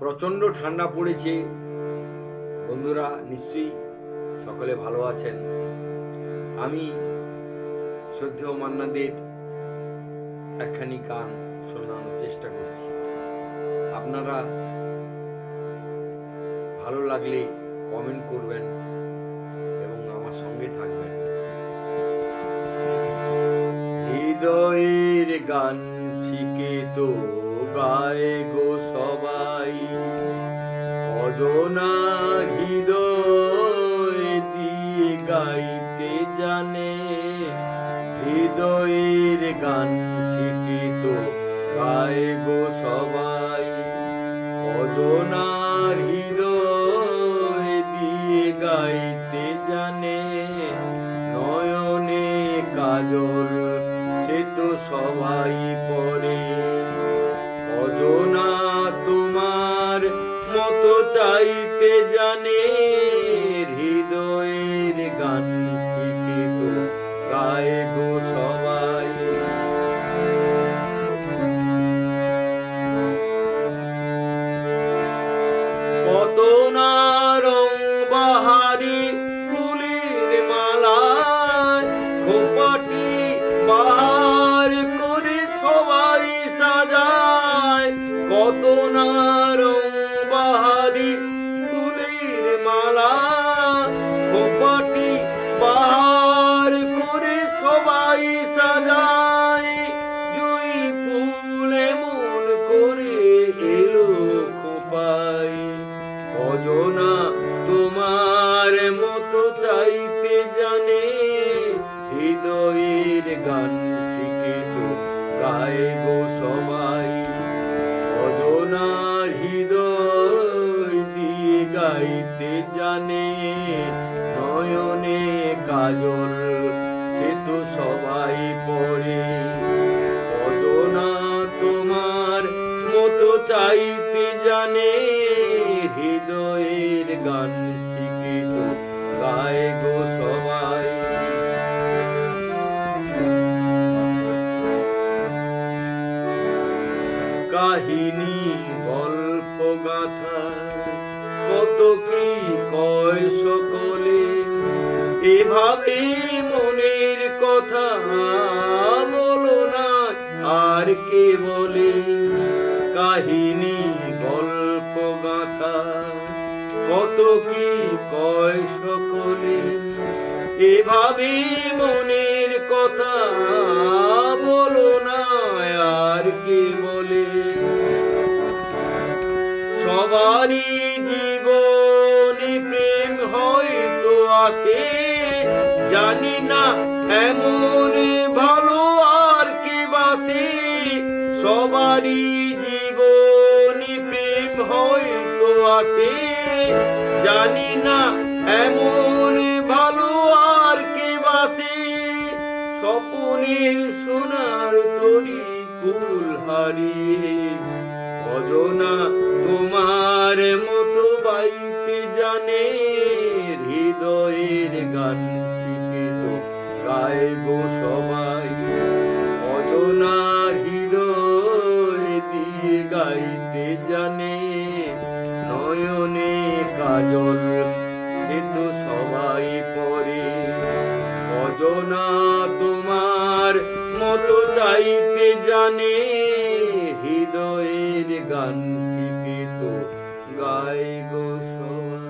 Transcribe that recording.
প্রচণ্ড ঠান্ডা পড়েছে। বন্ধুরা, নিশ্চয়ই সকলে ভালো আছেন। আমি শ্রদ্ধেয় মান্নাদের একখানি গান শোনানোর চেষ্টা করছি। আপনারা ভালো লাগলে কমেন্ট করবেন এবং আমার সঙ্গে থাকবেন। হৃদয়ের গান শিখে তো গায়ে গো সবাই। অজনা হৃদয় দিয়ে গাইতে জানে। হৃদয়ের গান শিখে তো গায়ে গো সবাই। অজনা হৃদয় দিয়ে গাইতে জানে। নয়নে কাজল সে তো সবাই পরে অজনা তোমার মতো চাইতে জানে হৃদয়ের গান শিখিত গায়ে গো সবাই। কত না অজনা তোমার মতো চাইতে জানে হৃদয়ের গান শিখে তো গায়ে গো সবাই। অজনা হৃদয় দিয়ে গাইতে জানে, নয়নে কাজল সে তো সবাই পড়ে। অজনা তোমার মতো চাইতে জানে গান শিখে তো গায়ে গো সবাই। কাহিনী, গল্প, গাথা, কত কি কয় সকলে? এভাবে মনের কথা বলো না, আর কে বলে? কাহিনী, গল্প, গাথা কত কি কয় সকলে? এভাবে মনের কথা বলো না, আর কে বলে? সবারই জীবনে প্রেম হয়তো আসে জানি না এমন ভালো আর কে বাসে সবারই জীবনে প্রেম হয়তো আসে জানি না এমন ভালো আর কে বাসে। স্বপনের সোনার তরি কুল হারিয়ে অজনা তোমার মতো বাইতে জানে, হৃদয়ের গান শিখে তো গায়ে সবাই। অজনা হৃদয় দিয়ে গাইতে জানে। কাজল সে তো সবাই পরে অজনা তোমার মতো চাইতে জানে, হৃদয়ের গান শিখে তো গায় গো সবাই।